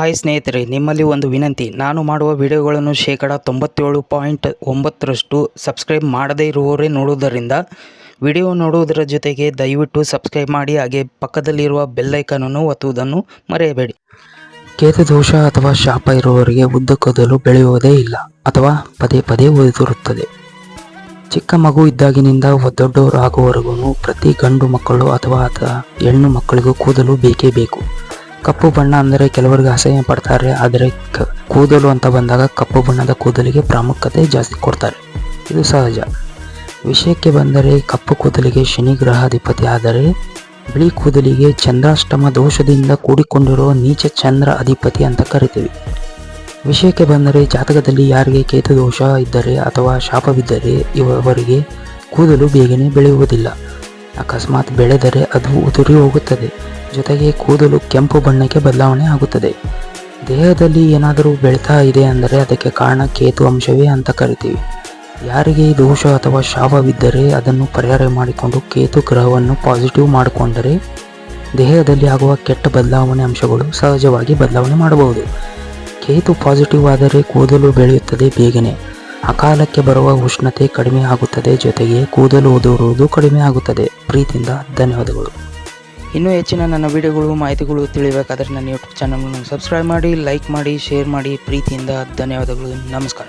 Hi ಸ್ನೇಹಿತರೆ, ನಿಮ್ಮಲ್ಲಿ ಒಂದು ವಿನಂತಿ. ನಾನು ಮಾಡುವ ವಿಡಿಯೋಗಳನ್ನು ಶೇಕಡ ತೊಂಬತ್ತೇಳು ಪಾಯಿಂಟ್ ಒಂಬತ್ತರಷ್ಟು ಸಬ್ಸ್ಕ್ರೈಬ್ ಮಾಡದೇ ಇರುವವರೇ ನೋಡುವುದರಿಂದ ವಿಡಿಯೋ ನೋಡುವುದರ ಜೊತೆಗೆ ದಯವಿಟ್ಟು ಸಬ್ಸ್ಕ್ರೈಬ್ ಮಾಡಿ, ಹಾಗೆ ಪಕ್ಕದಲ್ಲಿರುವ ಬೆಲ್ಲೈಕನನ್ನು ಒತ್ತುವುದನ್ನು ಮರೆಯಬೇಡಿ. ಕೇತು ದೋಷ ಅಥವಾ ಶಾಪ ಇರುವವರಿಗೆ ಉದ್ದ ಕೂದಲು ಬೆಳೆಯುವುದೇ ಇಲ್ಲ, ಅಥವಾ ಪದೇ ಪದೇ ಉದುರುತ್ತದೆ. ಚಿಕ್ಕ ಮಗು ಇದ್ದಾಗಿನಿಂದ ದೊಡ್ಡವರು ಆಗುವವರೆಗೂ ಪ್ರತಿ ಗಂಡು ಮಕ್ಕಳು ಅಥವಾ ಆತ ಹೆಣ್ಣು ಮಕ್ಕಳಿಗೂ ಕೂದಲು ಬೇಕೇ ಬೇಕು. ಕಪ್ಪು ಬಣ್ಣ ಅಂದರೆ ಕೆಲವರಿಗೆ ಅಸಹ್ಯ ಪಡ್ತಾರೆ, ಆದರೆ ಕೂದಲು ಅಂತ ಬಂದಾಗ ಕಪ್ಪು ಬಣ್ಣದ ಕೂದಲಿಗೆ ಪ್ರಾಮುಖ್ಯತೆ ಜಾಸ್ತಿ ಕೊಡ್ತಾರೆ. ಇದು ಸಹಜ. ವಿಷಯಕ್ಕೆ ಬಂದರೆ ಕಪ್ಪು ಕೂದಲಿಗೆ ಶನಿ ಗ್ರಹಾಧಿಪತಿ ಆದರೆ ಬಿಳಿ ಕೂದಲಿಗೆ ಚಂದ್ರಾಷ್ಟಮ ದೋಷದಿಂದ ಕೂಡಿಕೊಂಡಿರುವ ನೀಚ ಚಂದ್ರ ಅಧಿಪತಿ ಅಂತ ಕರಿತೀವಿ. ವಿಷಯಕ್ಕೆ ಬಂದರೆ ಜಾತಕದಲ್ಲಿ ಯಾರಿಗೆ ಕೇತು ದೋಷ ಇದ್ದರೆ ಅಥವಾ ಶಾಪವಿದ್ದರೆ ಇವರಿಗೆ ಕೂದಲು ಬೇಗನೆ ಬೆಳೆಯುವುದಿಲ್ಲ. ಅಕಸ್ಮಾತ್ ಬೆಳೆದರೆ ಅದು ಉದುರಿ ಹೋಗುತ್ತದೆ. ಜೊತೆಗೆ ಕೂದಲು ಕೆಂಪು ಬಣ್ಣಕ್ಕೆ ಬದಲಾವಣೆ ಆಗುತ್ತದೆ. ದೇಹದಲ್ಲಿ ಏನಾದರೂ ಬೆಳೀತಾ ಇದೆ ಅಂದರೆ ಅದಕ್ಕೆ ಕಾರಣ ಕೇತು ಅಂಶವೇ ಅಂತ ಕರಿತೀವಿ. ಯಾರಿಗೆ ದೋಷ ಅಥವಾ ಶಾಪವಿದ್ದರೆ ಅದನ್ನು ಪರಿಹಾರ ಮಾಡಿಕೊಂಡು ಕೇತು ಗ್ರಹವನ್ನು ಪಾಸಿಟಿವ್ ಮಾಡಿಕೊಂಡರೆ ದೇಹದಲ್ಲಿ ಆಗುವ ಕೆಟ್ಟ ಬದಲಾವಣೆ ಅಂಶಗಳು ಸಹಜವಾಗಿ ಬದಲಾವಣೆ ಮಾಡಬಹುದು. ಕೇತು ಪಾಸಿಟಿವ್ ಆದರೆ ಕೂದಲು ಬೆಳೆಯುತ್ತದೆ ಬೇಗನೆ. ಅಕಾಲಕ್ಕೆ ಬರುವ ಉಷ್ಣತೆ ಕಡಿಮೆ ಆಗುತ್ತದೆ ಜೊತೆಗೆ ಕೂದಲು ಉದುರುವುದು ಕಡಿಮೆ ಆಗುತ್ತದೆ. ಪ್ರೀತಿಯಿಂದ ಧನ್ಯವಾದಗಳು. ಇನ್ನೂ ಹೆಚ್ಚಿನ ನನ್ನ ವಿಡಿಯೋಗಳು, ಮಾಹಿತಿಗಳು ತಿಳಿಬೇಕಾದ್ರೆ ನನ್ನ ಯೂಟ್ಯೂಬ್ ಚಾನಲ್ನ ಸಬ್ಸ್ಕ್ರೈಬ್ ಮಾಡಿ ಲೈಕ್ ಮಾಡಿ ಶೇರ್ ಮಾಡಿ. ಪ್ರೀತಿಯಿಂದ ಧನ್ಯವಾದಗಳು. ನಮಸ್ಕಾರ.